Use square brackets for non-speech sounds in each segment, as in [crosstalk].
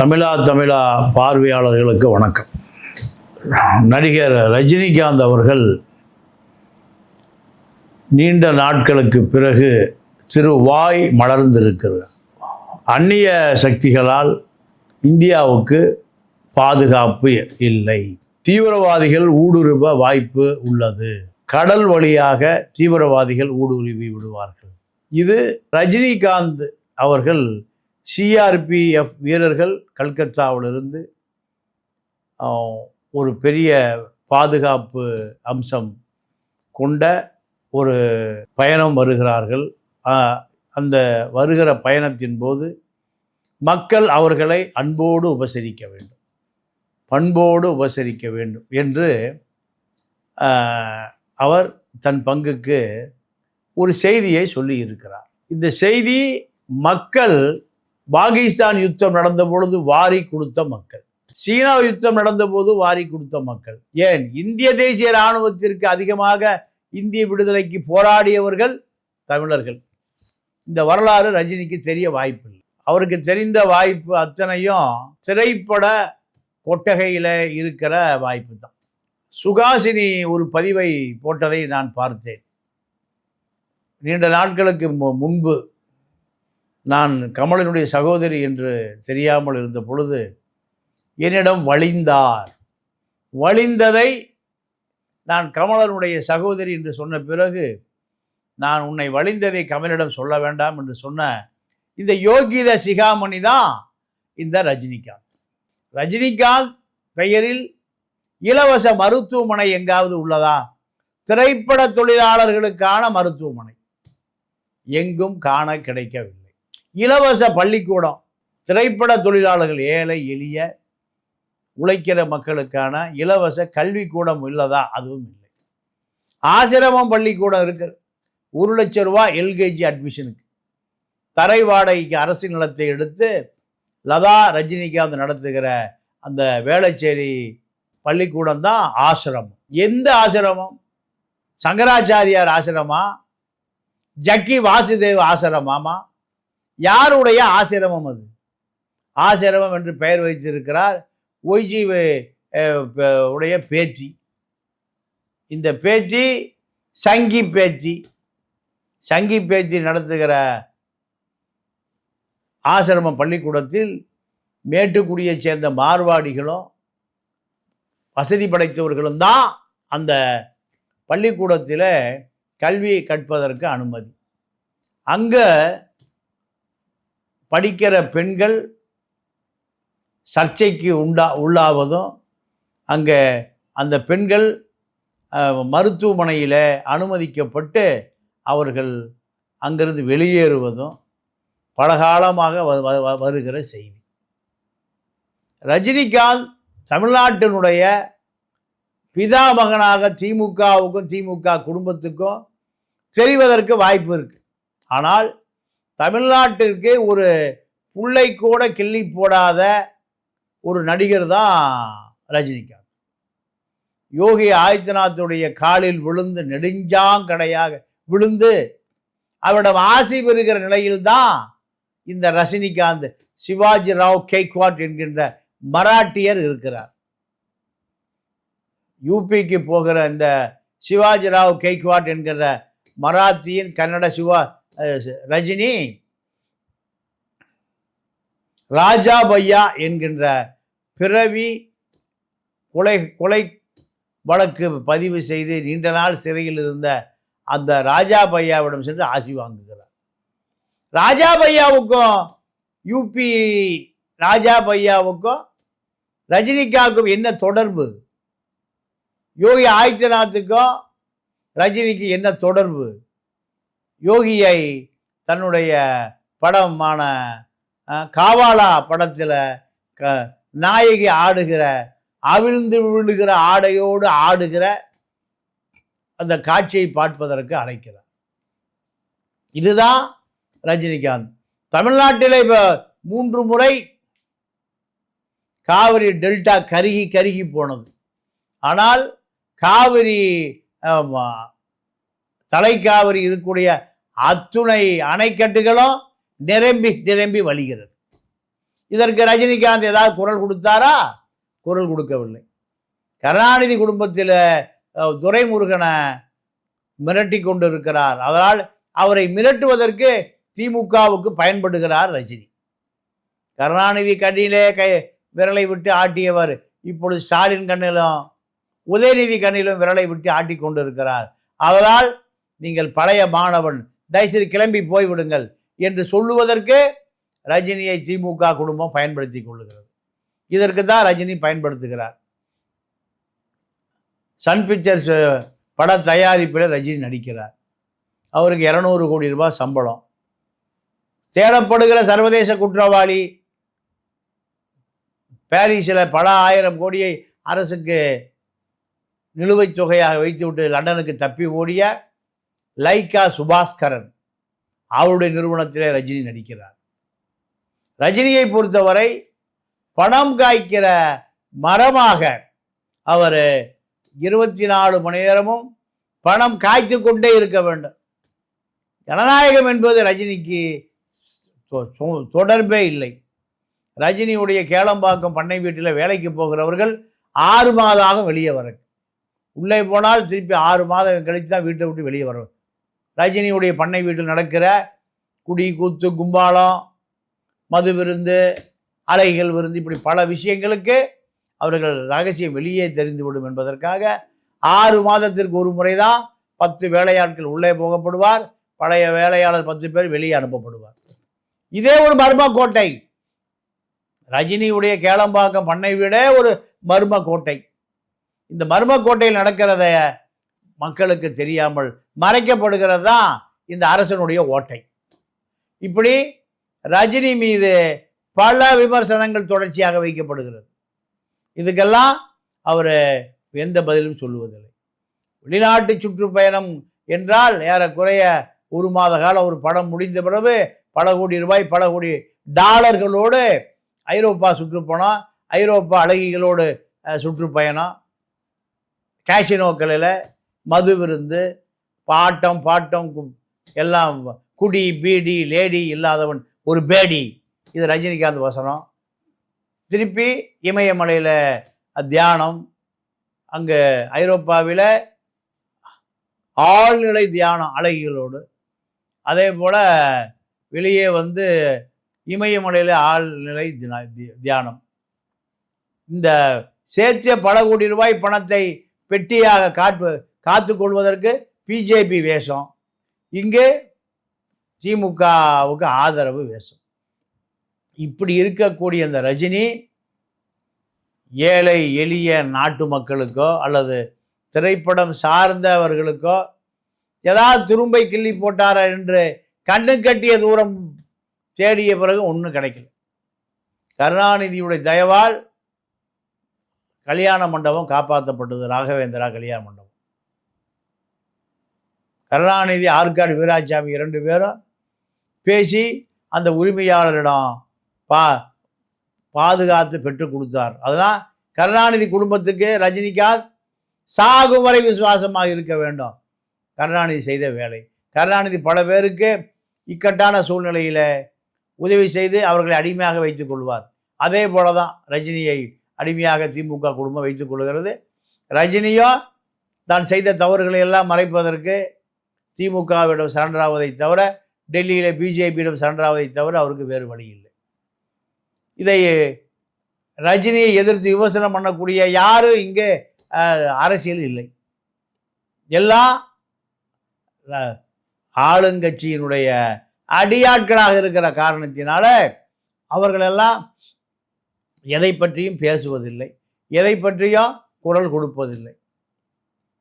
தமிழா தமிழா பார்வையாளர்களுக்கு வணக்கம். நடிகர் ரஜினிகாந்த் அவர்கள் நீண்ட நாட்களுக்கு பிறகு திருவாய் மலர்ந்திருக்கிறார். அந்நிய சக்திகளால் இந்தியாவுக்கு பாதுகாப்பு இல்லை. தீவிரவாதிகள் ஊடுருவ வாய்ப்பு உள்ளது. கடல் வழியாக தீவிரவாதிகள் ஊடுருவி விடுவார்கள். இது ரஜினிகாந்த் அவர்கள் சிஆர்பிஎஃப் வீரர்கள் கல்கத்தாவிலிருந்து ஒரு பெரிய பாதுகாப்பு அம்சம் கொண்ட ஒரு பயணம் வருகிறார்கள். அந்த வருகிற பயணத்தின் போது மக்கள் அவர்களை அன்போடு உபசரிக்க வேண்டும். பண்போடு உபசரிக்க வேண்டும் என்று அவர் தன் பங்குக்கு ஒரு செய்தியை சொல்லி இருக்கிறார் இந்த செய்தி மக்கள் பாகிஸ்தான் யுத்தம் நடந்த பொழுது வாரி கொடுத்த மக்கள். சீனா யுத்தம் நடந்தபோது வாரி கொடுத்த மக்கள். ஏன்? இந்திய தேசிய இராணுவத்திற்கு அதிகமாக இந்திய விடுதலைக்கு போராடியவர்கள் தமிழர்கள். இந்த வரலாறு ரஜினிக்கு தெரிய வாய்ப்பில்லை. அவருக்கு தெரிந்த வாய்ப்பு அத்தனையும் திரைப்பட கொட்டகையில் இருக்கிற வாய்ப்பு தான். சுகாசினி ஒரு பதிவை போட்டதை நான் பார்த்தேன். நீண்ட நாட்களுக்கு மு- முன்பு. நான் கமலனுடைய சகோதரி என்று தெரியாமல் இருந்த பொழுது என்னிடம் வழிந்தார். வழிந்ததை நான் கமலனுடைய சகோதரி என்று சொன்ன பிறகு நான் உன்னை வழிந்ததை கமலிடம் சொல்ல வேண்டாம் என்று சொன்ன இந்த யோகித சிகாமணி தான் இந்த ரஜினிகாந்த். ரஜினிகாந்த் பெயரில் இலவச மருத்துவமனை எங்காவது உள்ளதா? திரைப்பட தொழிலாளர்களுக்கான மருத்துவமனை. எங்கும் காண கிடைக்கவில்லை. இலவச பள்ளிக்கூடம். திரைப்பட தொழிலாளர்கள் ஏழை எளிய உழைக்கிற மக்களுக்கான இலவச கல்விக்கூடம் உள்ளதா? அதுவும் இல்லை. ஆசிரமம் பள்ளிக்கூடம் இருக்கு ஒரு லட்சம் ரூபா எல்கேஜி அட்மிஷனுக்கு. தரை வாடகைக்கு அரசு நிலத்தை எடுத்து லதா ரஜினிகாந்த் நடத்துகிற அந்த வேளச்சேரி பள்ளிக்கூடம் தான் ஆசிரமம். எந்த ஆசிரமம்? சங்கராச்சாரியார் ஆசிரமா? ஜக்கி வாசுதேவ் ஆசிரமாமா? யாருடைய ஆசிரமம் அது? ஆசிரமம் என்று பெயர் வைத்திருக்கிறார் ஒய்ஜி உடைய பேச்சு இந்த பேச்சு சங்கி பேச்சு சங்கி பேச்சு நடத்துகிற ஆசிரம பள்ளிக்கூடத்தில் மேட்டுக்குடியைச் சேர்ந்த மார்வாடிகளும் வசதி படைத்தவர்களும் தான் அந்த பள்ளிக்கூடத்தில் கல்வி கற்பதற்கு அனுமதி. அங்கே படிக்கிற பெண்கள் சர்ச்சைக்கு உண்டா உள்ளாவதும் அங்கே அந்த பெண்கள் மருத்துவமனையில் அனுமதிக்கப்பட்டு அவர்கள் அங்கிருந்து வெளியேறுவதும் பலகாலமாக வ- வ- வ- வருகிற செய்தி. ரஜினிகாந்த் தமிழ்நாட்டினுடைய பிதா மகனாக திமுகவுக்கும் திமுக குடும்பத்துக்கும் தெரிவதற்கு வாய்ப்பு இருக்குது ஆனால் தமிழ்நாட்டிற்கு ஒரு புள்ளை கூட கிள்ளி போடாத ஒரு நடிகர் தான் ரஜினிகாந்த். யோகி ஆதித்யநாத்துடைய காலில் விழுந்து நெடுஞ்சாங்கடையாக விழுந்து அவரிடம் ஆசி பெறுகிற நிலையில்தான் இந்த ரஜினிகாந்த் சிவாஜி ராவ் கேக்வாட் என்கின்ற மராட்டியர் இருக்கிறார். யூபிக்கு போகிற இந்த சிவாஜி ராவ் கேக்வாட் என்கிற மராத்தியின் கன்னட சிவா ரஜினி ராஜா பையா என்கின்ற பிறவி கொலை கொலை வழக்கு பதிவு செய்து நீண்ட நாள் சிறையில் இருந்த அந்த ராஜா பையாவிடம் சென்று ஆசி வாங்குகிறார். ராஜா பையாவுக்கும் யூபி ராஜா பையாவுக்கும் ரஜினிகாவுக்கும் என்ன தொடர்பு? யோகி ஆதித்யநாத்துக்கும் ரஜினிக்கு என்ன தொடர்பு? யோகியை தன்னுடைய படமான காவாலா படத்தில் க நாயகி ஆடுகிற அவிழ்ந்து விழுகிற ஆடையோடு ஆடுகிற அந்த காட்சியை பார்ப்பதற்கு அழைக்கிறார். இதுதான் ரஜினிகாந்த். தமிழ்நாட்டில் இப்போ மூன்று முறை காவிரி டெல்டா கருகி கருகி போனது. ஆனால் காவிரி தலைக்காவிரி இருக்கக்கூடிய அத்துணை அணைக்கட்டுகளும் நிரம்பி நிரம்பி வழிகிறது. இதற்கு ரஜினிகாந்த் ஏதாவது குரல் கொடுத்தாரா? குரல் கொடுக்கவில்லை. கருணாநிதி குடும்பத்தில் துரைமுருகனை மிரட்டி கொண்டு இருக்கிறார் அதனால் அவரை மிரட்டுவதற்கு திமுகவுக்கு பயன்படுகிறார் ரஜினி. கருணாநிதி கண்ணிலே கை விரலை விட்டு ஆட்டியவர் இப்பொழுது ஸ்டாலின் கண்ணிலும் உதயநிதி கண்ணிலும் விரலை விட்டு ஆட்டி கொண்டிருக்கிறார். அதனால் நீங்கள் பழைய மாணவன் தயவுசெய்து கிளம்பி போய்விடுங்கள் என்று சொல்லுவதற்கு ரஜினியை திமுக குடும்பம் பயன்படுத்தி கொள்ளுகிறது இதற்கு தான் ரஜினி பயன்படுத்துகிறார். சன் பிக்சர்ஸ் பட தயாரிப்பில் ரஜினி நடிக்கிறார். அவருக்கு இரநூறு கோடி ரூபாய் சம்பளம். தேடப்படுகிற சர்வதேச குற்றவாளி பாரிஸில் பல ஆயிரம் கோடியை அரசுக்கு நிலுவைத் தொகையாக வைத்துவிட்டு லண்டனுக்கு தப்பி ஓடிய லைக்கா சுபாஸ்கரன் அவருடைய நிறுவனத்திலே ரஜினி நடிக்கிறார். ரஜினியை பொறுத்தவரை பணம் காய்க்கிற மரமாக அவர் இருபத்தி நாலு மணி நேரமும் பணம் காய்த்து கொண்டே இருக்க வேண்டும். ஜனநாயகம் என்பது ரஜினிக்கு தொ- தொடர்பே இல்லை. ரஜினியுடைய கேளம்பாக்கம் பண்ணை வீட்டில் வேலைக்கு போகிறவர்கள் ஆறு மாதம் வெளியே வர உள்ளே போனால் திருப்பி ஆறு மாதம் கழித்து தான் வீட்டை விட்டு வெளியே வரும் ரஜினியுடைய பண்ணை வீட்டில் நடக்கிற குடி கூத்து கும்பாலம் மது விருந்து அலைகள் விருந்து இப்படி பல விஷயங்களுக்கு அவர்கள் ரகசியம் வெளியே தெரிந்துவிடும் என்பதற்காக ஆறு மாதத்திற்கு ஒரு முறை தான் பத்து வேலையாட்கள் உள்ளே போகப்படுவார். பழைய வேலையாளர் பத்து பேர் வெளியே அனுப்பப்படுவார். இதே ஒரு மர்ம கோட்டை ரஜினியுடைய கேளம்பாக்கம் பண்ணை வீடே ஒரு மர்ம கோட்டை இந்த மர்ம கோட்டையில் நடக்கிறத மக்களுக்கு தெரியாமல் மறைக்கப்படுகிறது தான் இந்த அரசனுடைய ஓட்டை. இப்படி ரஜினி மீது பல விமர்சனங்கள் தொடர்ச்சியாக வைக்கப்படுகிறது. இதுக்கெல்லாம் அவர் எந்த பதிலும் சொல்லுவதில்லை. வெளிநாட்டு சுற்றுப்பயணம் என்றால் ஏறக்குறைய ஒரு மாத காலம் ஒரு படம் முடிந்த பிறகு பல கோடி ரூபாய் பல கோடி டாலர்களோடு ஐரோப்பா சுற்றுப்பயணம் ஐரோப்பா அழகிகளோடு சுற்றுப்பயணம் கேஷினோக்களில் மது விருந்து பாட்டம் பாட்டம் எல்லாம் குடி பீடி லேடி இல்லாதவன் ஒரு பேடி. இது ரஜினிகாந்த் வசனம். திருப்பி இமயமலையில் தியானம். அங்கே ஐரோப்பாவில் ஆழ்நிலை தியானம் அழகிகளோடு. அதே போல் வெளியே வந்து இமயமலையில் ஆழ்நிலை தியானம். இந்த சேர்த்தே பல கோடி ரூபாய் பணத்தை பெட்டியாக காட்டு காத்து கொள்வதற்கு பிஜேபி வேஷம். இங்கே திமுகவுக்கு ஆதரவு வேஷம். இப்படி இருக்கக்கூடிய இந்த ரஜினி ஏழை எளிய நாட்டு மக்களுக்கோ அல்லது திரைப்படம் சார்ந்தவர்களுக்கோ ஏதாவது துரும்பை கிள்ளி போட்டாரா என்று கண்ணு கட்டிய தூரம் தேடிய பிறகு ஒன்றும் கிடைக்கல. கருணாநிதியுடைய தயவால் கல்யாண மண்டபம் காப்பாற்றப்பட்டது ராகவேந்திரா கல்யாண மண்டபம். கருணாநிதி ஆற்காடு வீராசாமி இரண்டு பேரும் பேசி அந்த உரிமையாளரிடம் பா பாதுகாத்து பெற்றுக் கொடுத்தார். அதனால் கருணாநிதி குடும்பத்துக்கு ரஜினிகாந்த் சாகும் வரை விசுவாசமாக இருக்க வேண்டும். கருணாநிதி செய்த வேலை. கருணாநிதி பல பேருக்கு இக்கட்டான சூழ்நிலையில் உதவி செய்து அவர்களை அடிமையாக வைத்துக் கொள்வார். அதே போல தான் ரஜினியை அடிமையாக திமுக குடும்பம் வைத்துக் கொள்கிறது. ரஜினியோ தான் செய்த தவறுகளை எல்லாம் மறைப்பதற்கு திமுகவிடம் சரண்டராவதை தவிர டெல்லியில் பிஜேபியிடம் சரண்டராவதை தவிர அவருக்கு வேறு வழி இல்லை. இதை ரஜினியை எதிர்த்து விமர்சனம் பண்ணக்கூடிய யாரும் இங்கே அரசியல் இல்லை. எல்லாம் ஆளுங்கட்சியினுடைய அடியாட்களாக இருக்கிற காரணத்தினால அவர்களெல்லாம் எதை பற்றியும் பேசுவதில்லை. எதை பற்றியும் குரல் கொடுப்பதில்லை.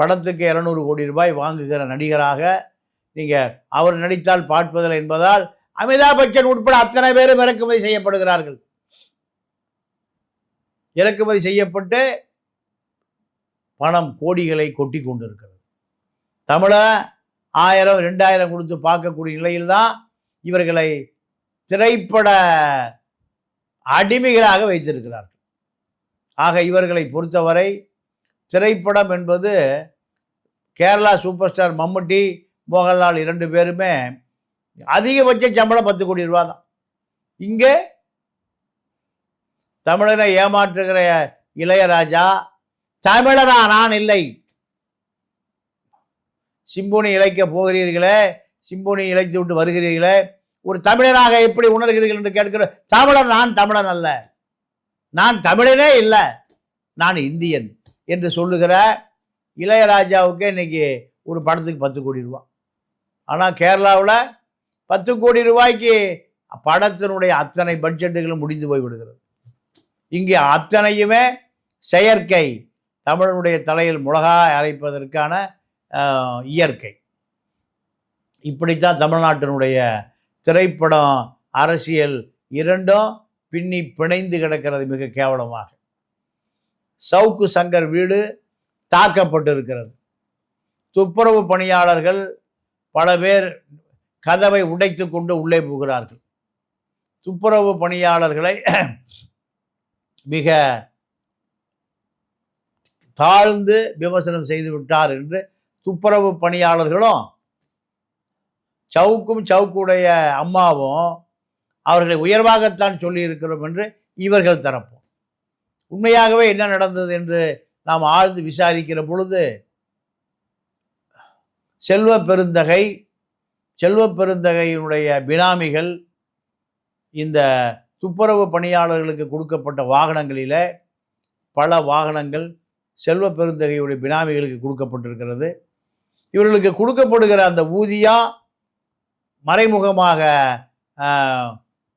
படத்துக்கு இரநூறு கோடி ரூபாய் வாங்குகிற நடிகராக நீங்கள் அவர் நடித்தால் பார்ப்பதில்லை என்பதால் அமிதாப் பச்சன் உட்பட அத்தனை பேரும் இறக்குமதி செய்யப்படுகிறார்கள். இறக்குமதி செய்யப்பட்டு பணம் கோடிகளை கொட்டி கொண்டிருக்கிறது. தமிழ ஆயிரம் ரெண்டாயிரம் கொடுத்து பார்க்கக்கூடிய நிலையில்தான் இவர்களை திரைப்பட அடிமைகளாக வைத்திருக்கிறார்கள். ஆக இவர்களை பொறுத்தவரை திரைப்படம் என்பது கேரளா சூப்பர் ஸ்டார் மம்முட்டி மோகன்லால் இரண்டு பேருமே அதிகபட்ச சம்பளம் பத்து கோடி ரூபா தான். இங்கே தமிழனை ஏமாற்றுகிற இளையராஜா தமிழனா நான் இல்லை. சிம்புனி இழைக்க போகிறீர்களே சிம்புனி இழைத்து விட்டு வருகிறீர்களே ஒரு தமிழனாக எப்படி உணர்கிறீர்கள் என்று கேட்கிற தமிழன் நான் தமிழன் அல்ல. நான் தமிழனே இல்லை. நான் இந்தியன். என்று சொல்லுகிற இளையராஜாவுக்கு இன்னைக்கு ஒரு படத்துக்கு பத்து கோடி ரூபா. ஆனால் கேரளாவில் பத்து கோடி ரூபாய்க்கு படத்தினுடைய அத்தனை பட்ஜெட்டுகளும் முடிந்து போய் விடுகிறது இங்கே அத்தனையுமே செயற்கை தமிழனுடைய தலையில் முளகாய் அரைப்பதற்கான இயற்கை. இப்படித்தான் தமிழ்நாட்டினுடைய திரைப்படம் அரசியல் இரண்டும் பின்னி பிணைந்து கிடக்கிறது மிக கேவலமாக. சவுக்கு சங்கர் வீடு தாக்கப்பட்டிருக்கிறது. துப்புரவு பணியாளர்கள் பல பேர் கதவை உடைத்து கொண்டு உள்ளே போகிறார்கள் துப்புரவு பணியாளர்களை [clears throat] மிக தாழ்ந்து விமர்சனம் செய்து விட்டார் என்று துப்புரவு பணியாளர்களும் சவுக்கும் சவுக்குடைய அம்மாவும் அவர்களை உயர்வாகத்தான் சொல்லியிருக்கிறோம் என்று இவர்கள் தரப்போம். உண்மையாகவே என்ன நடந்தது என்று நாம் ஆழ்ந்து விசாரிக்கிற பொழுது செல்வ பெருந்தகை செல்வ பெருந்தகையினுடைய பினாமிகள் இந்த துப்புரவு பணியாளர்களுக்கு கொடுக்கப்பட்ட வாகனங்களில் பல வாகனங்கள் செல்வ பெருந்தகையுடைய பினாமிகளுக்கு கொடுக்கப்பட்டிருக்கிறது. இவர்களுக்கு கொடுக்கப்படுகிற அந்த ஊதியம் மறைமுகமாக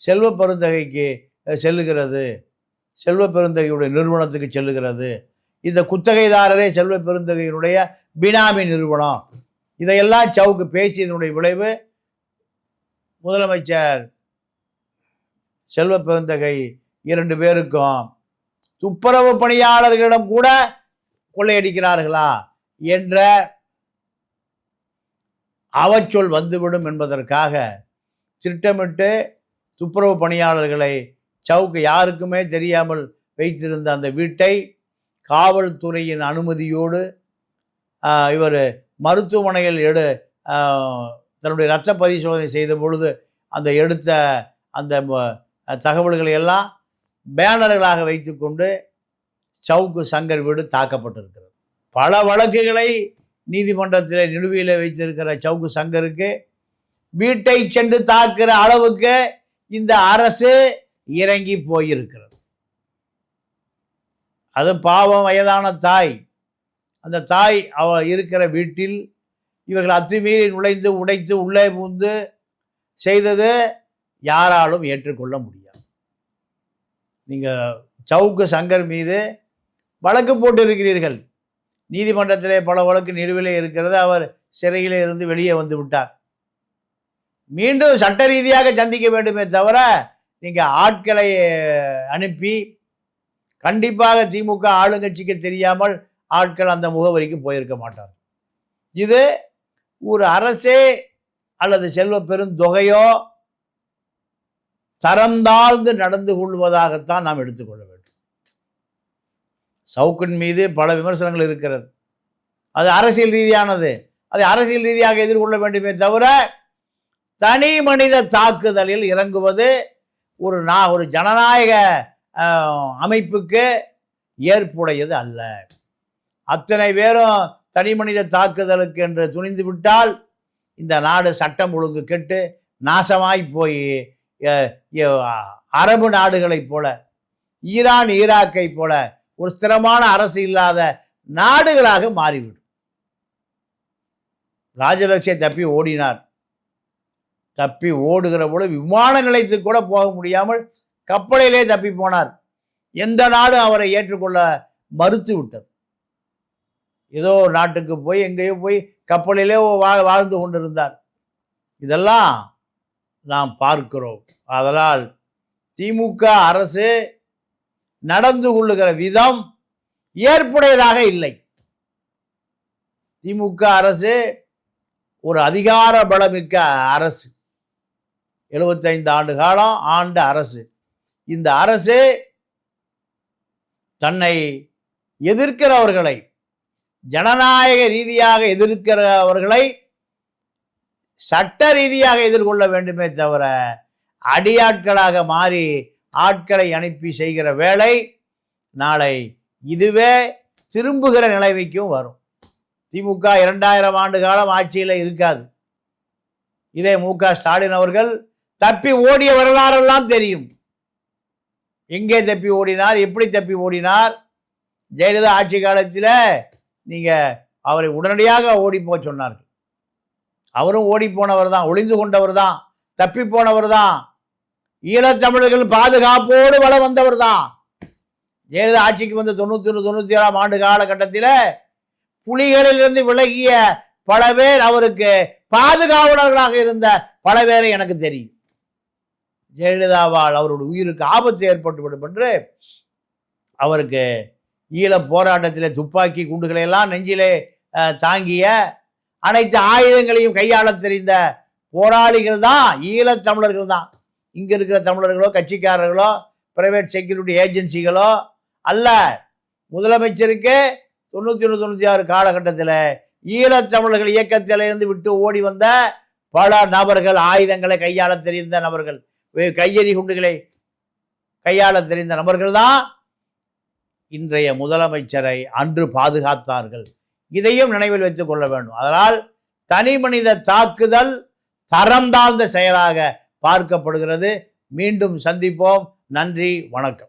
செல்வ பெருந்தகைக்கு செல்லுகிறது. செல்வ பெருந்தகையுடைய நிறுவனத்துக்கு செல்லுகிறது. இந்த குத்தகைதாரரே செல்வ பெருந்தகையினுடைய பினாமி நிறுவனம். இதையெல்லாம் சவுக்கு பேசியதனுடைய விளைவு முதலமைச்சர் செல்வ பெருந்தகை இரண்டு பேருக்கும். துப்புரவு பணியாளர்களிடம் கூட கொள்ளையடிக்கிறார்களா என்ற அவச்சொல் வந்துவிடும் என்பதற்காக திட்டமிட்டு துப்புரவு பணியாளர்களை சவுக்கு யாருக்குமே தெரியாமல் வைத்திருந்த அந்த வீட்டை காவல்துறையின் அனுமதியோடு இவர் மருத்துவமனையில் எடு தன்னுடைய இரத்த பரிசோதனை செய்த பொழுது அந்த எடுத்த அந்த ம- தகவல்களை எல்லாம் பேனர்களாக வைத்துக்கொண்டு சவுக்கு சங்கர் வீடு தாக்கப்பட்டிருக்கிறது. பல வழக்குகளை நீதிமன்றத்தில் நிலுவையில் வைத்திருக்கிற சவுக்கு சங்கருக்கு வீட்டை சென்று தாக்குற அளவுக்கு இந்த அரசு இறங்கி போயிருக்கிறது. அது பாவம் வயதான தாய். அந்த தாய் அவ இருக்கிற வீட்டில் இவர்கள் அத்துமீறி நுழைந்து உடைத்து உள்ளே பூந்து செய்தது யாராலும் ஏற்றுக்கொள்ள முடியாது. நீங்கள் சவுக்கு சங்கர் மீது வழக்கு போட்டிருக்கிறீர்கள். நீதிமன்றத்திலே பல வழக்கு நிலுவிலே இருக்கிறது. அவர் சிறையிலே இருந்து வெளியே வந்து விட்டார். மீண்டும் சட்ட ரீதியாக சந்திக்க வேண்டுமே தவிர நீங்கள் ஆட்களை அனுப்பி கண்டிப்பாக திமுக ஆளுங்கட்சிக்கு தெரியாமல் ஆட்கள் அந்த முகவரிக்கு போயிருக்க மாட்டார் இது ஒரு அரசே அல்லது செல்வ பெருந்தொகையோ தரந்தாழ்ந்து நடந்து கொள்வதாகத்தான் நாம் எடுத்துக்கொள்ள வேண்டும். சவுக்கின் மீது பல விமர்சனங்கள் இருக்கிறது. அது அரசியல் ரீதியானது. அதை அரசியல் ரீதியாக எதிர்கொள்ள வேண்டுமே தவிர தனி மனித தாக்குதலில் இறங்குவது ஒரு நான் ஒரு ஜனநாயக அமைப்புக்கு ஏற்புடையது அல்ல. அத்தனை பேரும் தனி மனித தாக்குதலுக்கு என்று துணிந்து விட்டால் இந்த நாடு சட்டம் ஒழுங்கு கெட்டு நாசமாய் போய் அரபு நாடுகளைப் போல ஈரான் ஈராக்கை போல ஒரு ஸ்திரமான அரசு இல்லாத நாடுகளாக மாறிவிடும். ராஜபக்சே தப்பி ஓடினார். தப்பி ஓடுகிற பொழுது விமான நிலையத்துக்கு கூட போக முடியாமல் கப்பலிலே தப்பி போனார். எந்த நாடும் அவரை ஏற்றுக்கொள்ள மறுத்து விட்டது? ஏதோ நாட்டுக்கு போய் எங்கேயோ போய் கப்பலிலே வா வாழ்ந்து கொண்டிருந்தார். இதெல்லாம் நாம் பார்க்கிறோம். அதனால் திமுக அரசு நடந்து கொள்ளுகிற விதம் ஏற்புடையதாக இல்லை. திமுக அரசு ஒரு அதிகார பலமிக்க அரசு. எழுபத்தைந்து ஆண்டு காலம் ஆண்ட அரசு. இந்த அரசு தன்னை எதிர்க்கிறவர்களை ஜனநாயக ரீதியாக எதிர்க்கிறவர்களை சட்ட ரீதியாக எதிர்கொள்ள வேண்டுமே தவிர அடியாட்களாக மாறி ஆட்களை அனுப்பி செய்கிற வேலை நாளை இதுவே திரும்புகிற நிலைமைக்கும் வரும். திமுக இரண்டாயிரம் ஆண்டு காலம் ஆட்சியில் இருக்காது. இதே மு க ஸ்டாலின் அவர்கள் தப்பி ஓடிய வரலாறெல்லாம் தெரியும். எங்கே தப்பி ஓடினார்? எப்படி தப்பி ஓடினார்? ஜெயலலிதா ஆட்சி காலத்தில் நீங்கள் அவரை உடனடியாக ஓடி போக சொன்னார்கள். அவரும் ஓடி போனவர் தான் ஒளிந்து கொண்டவர் தான் தப்பி போனவர் தான் ஈழத்தமிழர்கள் பாதுகாப்போடு வள வந்தவர் தான். ஜெயலலிதா ஆட்சிக்கு வந்து தொண்ணூத்தி ஒன்று தொண்ணூற்றி ஏழாம் ஆண்டு காலகட்டத்தில் புலிகளிலிருந்து விலகிய பல பேர் அவருக்கு பாதுகாவலர்களாக இருந்த பல பேரை எனக்கு தெரியும். ஜெயலலிதாவால் அவருடைய உயிருக்கு ஆபத்து ஏற்பட்டுவிடும் என்று அவருக்கு ஈழ போராட்டத்திலே துப்பாக்கி குண்டுகளை எல்லாம் நெஞ்சிலே தாங்கிய அனைத்து ஆயுதங்களையும் கையாளத் தெரிந்த போராளிகள் தான் ஈழத் தமிழர்கள் தான். இங்கே இருக்கிற தமிழர்களோ கட்சிக்காரர்களோ பிரைவேட் செக்யூரிட்டி ஏஜென்சிகளோ அல்ல. முதலமைச்சருக்கு தொண்ணூற்றி ஒன்று தொண்ணூற்றி ஆறு காலகட்டத்தில் ஈழத் தமிழர்கள் இயக்கத்திலிருந்து விட்டு ஓடி வந்த பல நபர்கள் ஆயுதங்களை கையாள தெரிந்த நபர்கள். கையெறி குண்டுகளை கையாள தெரிந்த நபர்கள் தான் இன்றைய முதலமைச்சரை அன்று பாதுகாத்தார்கள். இதையும் நினைவில் வைத்துக் கொள்ள வேண்டும். அதனால் தனி மனித தாக்குதல் தரம் தாழ்ந்த செயலாக பார்க்கப்படுகிறது. மீண்டும் சந்திப்போம். நன்றி. வணக்கம்.